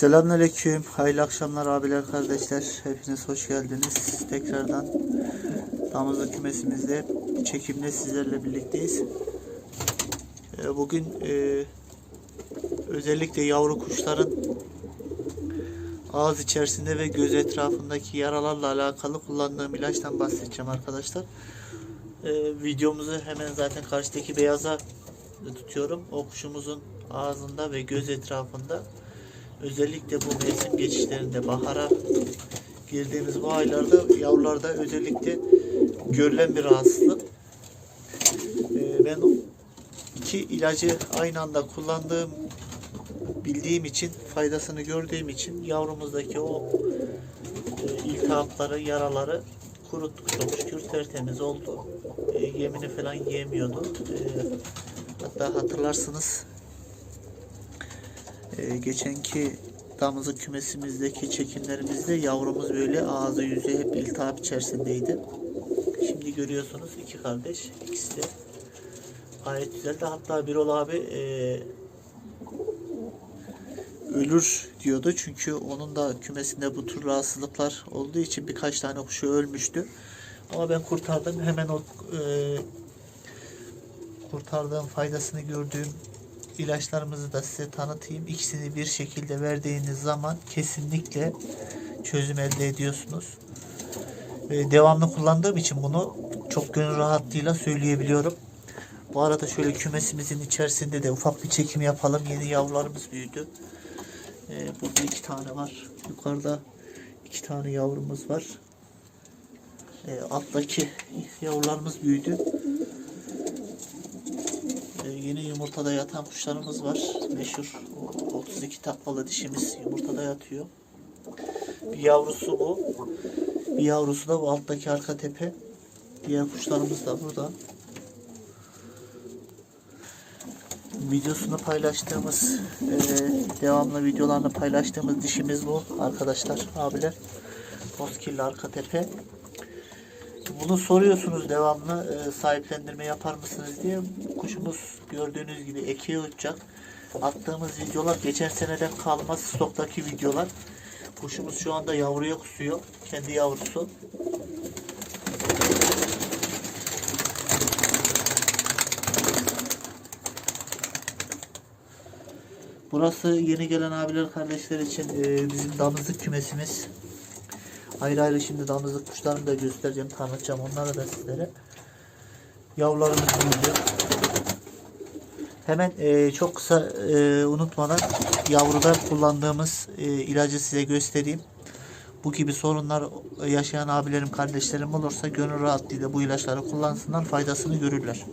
Selamünaleyküm. Hayırlı akşamlar abiler kardeşler. Hepiniz hoş geldiniz. Tekrardan damızlık kümesimizde çekimle sizlerle birlikteyiz. Ee, Bugün e, özellikle yavru kuşların ağız içerisinde ve göz etrafındaki yaralarla alakalı kullandığım ilaçtan bahsedeceğim arkadaşlar. Ee, videomuzu hemen zaten karşıdaki beyaza tutuyorum. O kuşumuzun ağzında ve göz etrafında özellikle bu mevsim geçişlerinde bahara girdiğimiz bu aylarda yavrularda özellikle görülen bir rahatsızlık. Ee, ben iki ilacı aynı anda kullandığım bildiğim için faydasını gördüğüm için yavrumuzdaki o e, iltihapları, yaraları kuruttuk çok şükür tertemiz oldu. E, yemini falan yemiyordu. E, hatta hatırlarsınız e, geçenki damızlık kümesimizdeki çekimlerimizde yavrumuz böyle ağzı yüzü hep iltihap içerisindeydi. Şimdi görüyorsunuz iki kardeş ikisi de gayet güzeldi. Hatta Birol abi e, ölür diyordu. Çünkü onun da kümesinde bu tür rahatsızlıklar olduğu için birkaç tane kuşu ölmüştü. Ama ben kurtardım. Hemen o e, kurtardığım faydasını gördüğüm ilaçlarımızı da size tanıtayım. İkisini bir şekilde verdiğiniz zaman kesinlikle çözüm elde ediyorsunuz. Ve devamlı kullandığım için bunu çok gönül rahatlığıyla söyleyebiliyorum. Bu arada şöyle kümesimizin içerisinde de ufak bir çekim yapalım. Yeni yavrularımız büyüdü. Ee, burada iki tane var. Yukarıda iki tane yavrumuz var. Ee, alttaki yavrularımız büyüdü. Ee, yeni yumurtada yatan kuşlarımız var. Meşhur o 32 taklalı dişimiz yumurtada yatıyor. Bir yavrusu bu. Bir yavrusu da bu alttaki arka tepe. Diğer kuşlarımız da burada. Videosunu paylaştığımız, e, devamlı videolarını paylaştığımız dişimiz bu arkadaşlar, abiler. Bozkirli arka tepe. Bunu soruyorsunuz devamlı e, sahiplendirme yapar mısınız diye. Kuşumuz gördüğünüz gibi ekiye uçacak. Attığımız videolar geçen seneden kalma stoktaki videolar. Kuşumuz şu anda yavruya kusuyor. Kendi yavrusu. Burası yeni gelen abiler kardeşler için e, bizim damızlık kümesimiz. Ayrı ayrı şimdi damızlık kuşlarını da göstereceğim, tanıtacağım onları da sizlere. Yavrularımız büyüdü. Hemen e, çok kısa e, unutmadan yavruda kullandığımız e, ilacı size göstereyim. Bu gibi sorunlar yaşayan abilerim, kardeşlerim olursa gönül rahatlığıyla bu ilaçları kullansınlar, faydasını görürler.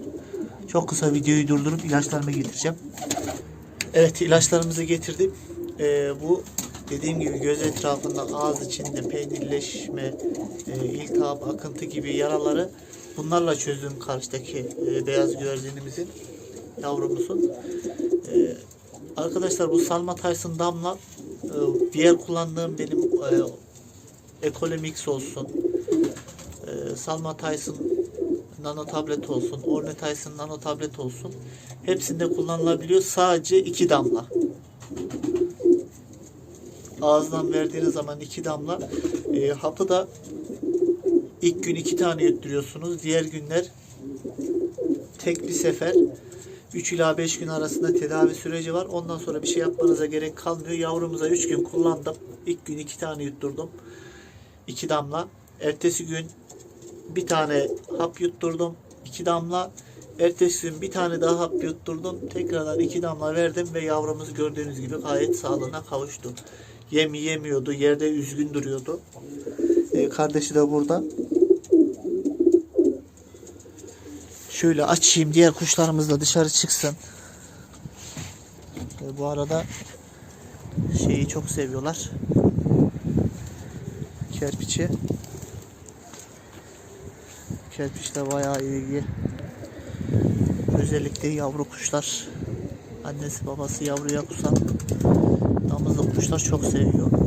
Çok kısa videoyu durdurup ilaçlarımı getireceğim. Evet ilaçlarımızı getirdim. Ee, bu dediğim gibi göz etrafında ağız içinde peynirleşme, e, iltihap, akıntı gibi yaraları bunlarla çözdüm karşıdaki e, beyaz güvercinimizin yavrumuzun. E, arkadaşlar bu Salma Tyson damla e, diğer kullandığım benim e, Ecole Mix olsun. E, Salma Tyson nano tablet olsun, Orne Tyson nano tablet olsun. Hepsinde kullanılabiliyor. Sadece iki damla. Ağızdan verdiğiniz zaman iki damla. E, hapı da ilk gün iki tane yutturuyorsunuz. Diğer günler tek bir sefer 3 ila 5 gün arasında tedavi süreci var. Ondan sonra bir şey yapmanıza gerek kalmıyor. Yavrumuza 3 gün kullandım. İlk gün iki tane yutturdum. iki damla. Ertesi gün bir tane hap yutturdum. iki damla. Ertesi gün bir tane daha hap yutturdum. Tekrardan iki damla verdim ve yavrumuz gördüğünüz gibi gayet sağlığına kavuştu. Yem yemiyordu. Yerde üzgün duruyordu. Ee, kardeşi de burada. Şöyle açayım. Diğer kuşlarımız da dışarı çıksın. Ee, bu arada şeyi çok seviyorlar. Kerpiçi. Kerpiçle bayağı ilgi. Özellikle yavru kuşlar. Annesi babası yavruya kusan damızlık kuşlar çok seviyor.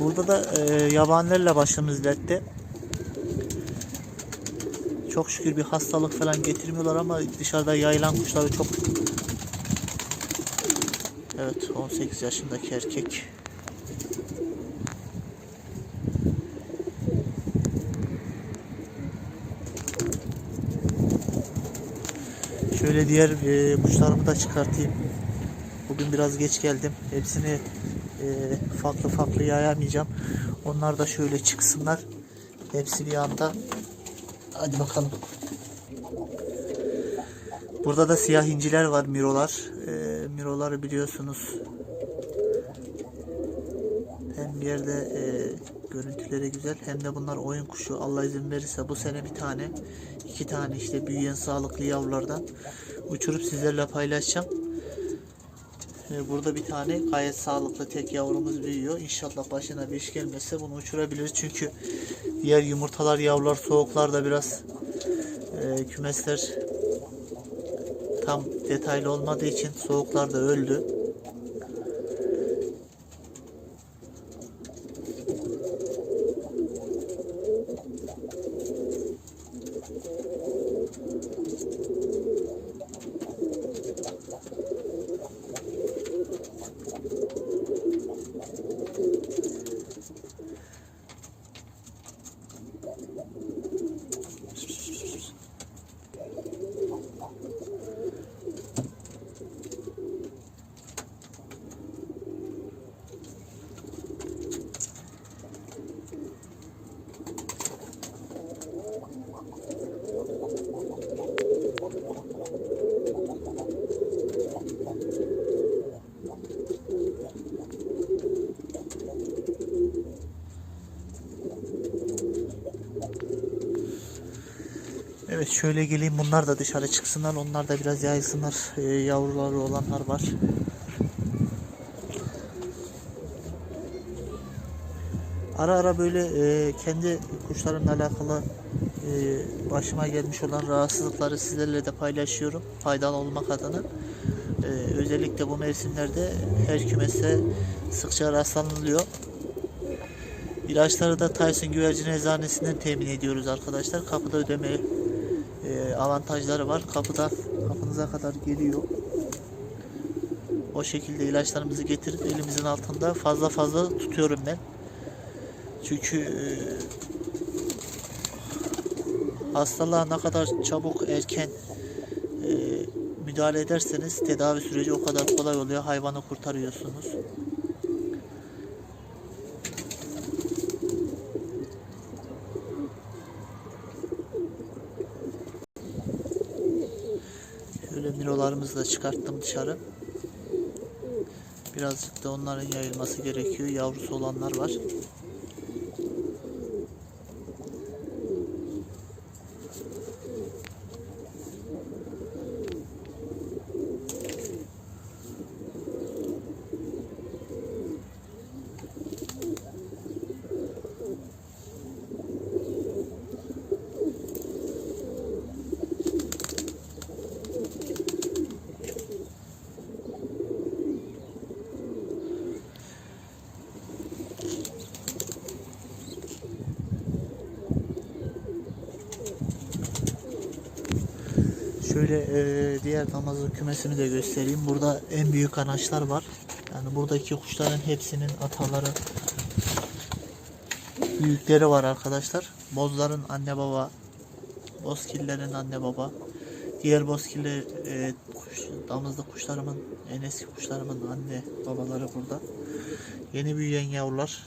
Burada da e, yabanilerle başımız dertte. Çok şükür bir hastalık falan getirmiyorlar ama dışarıda yayılan kuşları çok. Evet 18 yaşındaki erkek. Şöyle diğer e, kuşlarımı da çıkartayım. Bugün biraz geç geldim. Hepsini farklı farklı yayamayacağım. Onlar da şöyle çıksınlar. Hepsi bir anda. Hadi bakalım. Burada da siyah inciler var mirolar. E, miroları biliyorsunuz. Hem bir yerde e, görüntüleri güzel hem de bunlar oyun kuşu. Allah izin verirse bu sene bir tane, iki tane işte büyüyen sağlıklı yavrulardan uçurup sizlerle paylaşacağım. E, Burada bir tane gayet sağlıklı tek yavrumuz büyüyor. İnşallah başına bir iş gelmezse bunu uçurabiliriz. Çünkü diğer yumurtalar, yavrular soğuklarda biraz e, kümesler tam detaylı olmadığı için soğuklarda öldü. Evet şöyle geleyim bunlar da dışarı çıksınlar onlar da biraz yaysınlar Ee, yavruları olanlar var. Ara ara böyle e, kendi kuşlarımla alakalı e, başıma gelmiş olan rahatsızlıkları sizlerle de paylaşıyorum faydalı olmak adına. E, özellikle bu mevsimlerde her kümese sıkça rastlanılıyor. İlaçları da Tyson Güvercin Eczanesi'nden temin ediyoruz arkadaşlar. Kapıda ödeme e, avantajları var. Kapıda kapınıza kadar geliyor. O şekilde ilaçlarımızı getirip elimizin altında fazla fazla tutuyorum ben. Çünkü e, hastalığa ne kadar çabuk erken e, müdahale ederseniz tedavi süreci o kadar kolay oluyor. Hayvanı kurtarıyorsunuz. Şöyle mirolarımızı da çıkarttım dışarı. Birazcık da onların yayılması gerekiyor. Yavrusu olanlar var. Şöyle e, diğer damızlık kümesini de göstereyim. Burada en büyük anaçlar var. Yani buradaki kuşların hepsinin ataları büyükleri var arkadaşlar. Bozların anne baba, bozkillerin anne baba. Diğer bozkille e, kuş, damızlık kuşlarımın, en eski kuşlarımın anne babaları burada. Yeni büyüyen yavrular.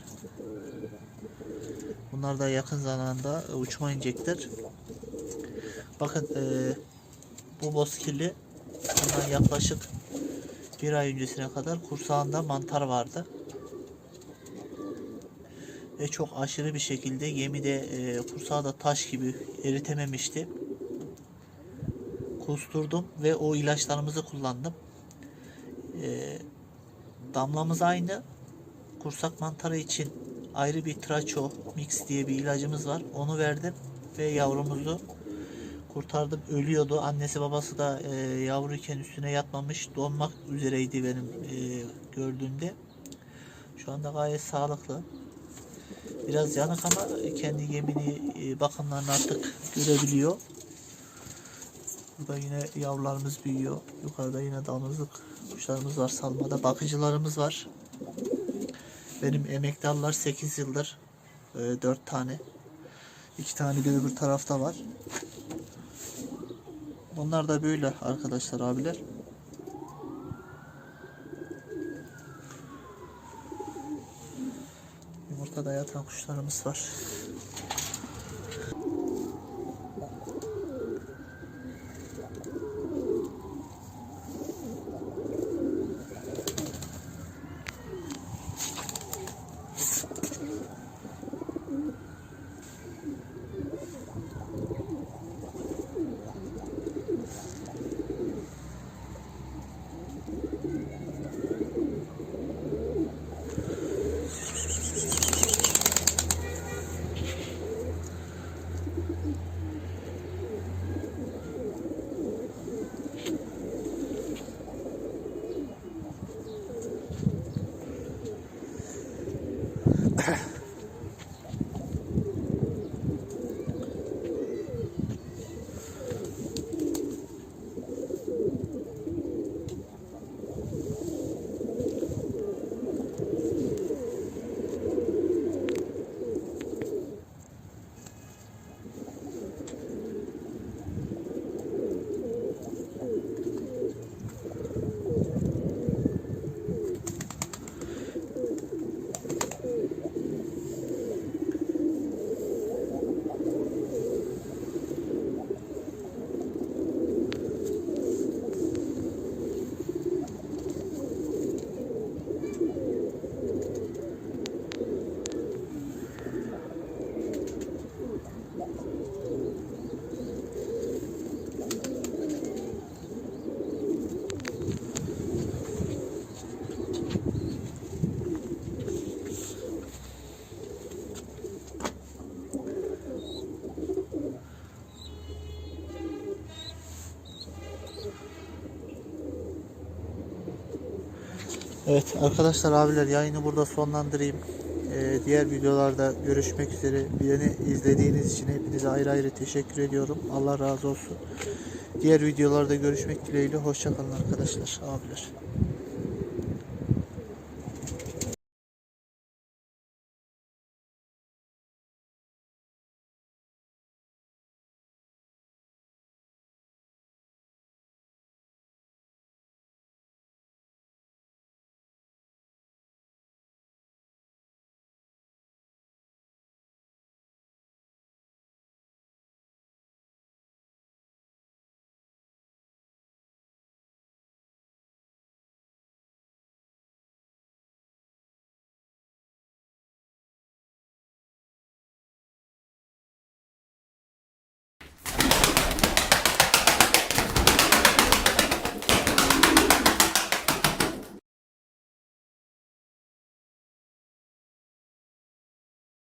Bunlar da yakın zamanda uçma inecekler. Bakın e, bu bozkirli bundan yaklaşık bir ay öncesine kadar kursağında mantar vardı. Ve çok aşırı bir şekilde gemide e, kursağı da taş gibi eritememişti. Kusturdum ve o ilaçlarımızı kullandım. E, damlamız aynı. Kursak mantarı için ayrı bir traço mix diye bir ilacımız var. Onu verdim ve yavrumuzu kurtardım. Ölüyordu. Annesi babası da e, yavruyken üstüne yatmamış. Donmak üzereydi benim e, gördüğümde. Şu anda gayet sağlıklı. Biraz yanık ama kendi yemini e, bakımlarını artık görebiliyor. Burada yine yavrularımız büyüyor. Yukarıda yine damızlık kuşlarımız var salmada. Bakıcılarımız var. Benim emektarlar 8 yıldır. 4 tane. 2 tane de öbür tarafta var. Onlar da böyle arkadaşlar abiler. Yumurtada yatan kuşlarımız var. Evet arkadaşlar abiler yayını burada sonlandırayım. Ee, diğer videolarda görüşmek üzere. Beni izlediğiniz için hepinize ayrı ayrı teşekkür ediyorum. Allah razı olsun. Diğer videolarda görüşmek dileğiyle. Hoşçakalın arkadaşlar abiler.